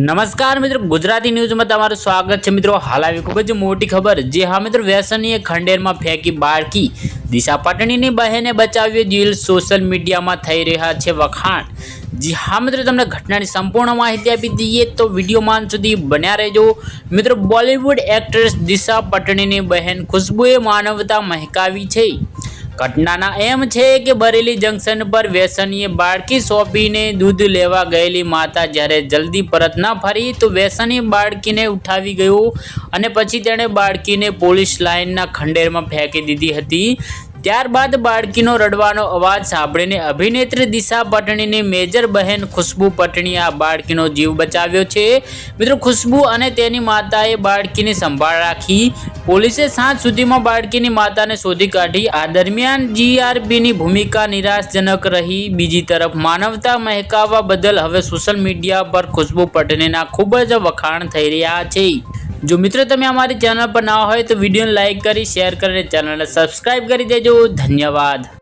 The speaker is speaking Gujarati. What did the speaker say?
નમસ્કાર મિત્રો, ગુજરાતી ન્યૂઝમાં તમારું સ્વાગત છે. મિત્રો, હાલ આવી ખૂબ જ મોટી ખબર. જે હા મિત્રો, વ્યસનીય ખંડેરમાં ફેંકી બાળકી દિશા પાટણીની બહેને બચાવ્યો દિલ સોશિયલ મીડિયામાં થઈ રહ્યા છે વખાણ. જી હા મિત્રો, તમને ઘટનાની સંપૂર્ણ માહિતી આપી દઈએ તો વિડીયોમાં સુધી બન્યા રહેજો. મિત્રો, બોલિવૂડ એક્ટ્રેસ દિશા પટણીની બહેન ખુશ્બુએ માનવતા મહેકાવી છે. ઘટનાના એમ છે કે બરેલી જંકશન પર વ્યસનીએ બાળકી સોંપીને દૂધ લેવા ગયેલી માતા જ્યારે જલ્દી પરત ના ફરી તો વ્યસની બાળકીને ઉઠાવી ગયો અને પછી તેણે બાળકીને પોલીસ લાઇનના ખંડેરમાં ફેંકી દીધી હતી. ત્યારબાદ બાળકીનો રડવાનો અવાજ સાંભળીને અભિનેત્રી દિશા પટણીની મેજર બહેન ખુશ્બુ પટણીએ આ બાળકીનો જીવ બચાવ્યો છે. મિત્રો, ખુશ્બુ અને તેની માતાએ બાળકીની સંભાળ રાખી પોલીસે સાંજ સુધીમાં બાળકીની માતાને શોધી કાઢી. આ દરમિયાન જીઆરબીની ભૂમિકા નિરાશજનક રહી. બીજી તરફ, માનવતા મહેકાવવા બદલ હવે સોશિયલ મીડિયા પર ખુશ્બુ પટણીના ખૂબ જ વખાણ થઈ રહ્યા છે. જો મિત્રો તમે અમારી ચેનલ પર ના હોય તો વિડીયોને લાઇક કરી, શેર કરીને ચેનલને સબસ્ક્રાઈબ કરી દેજો. ધન્યવાદ.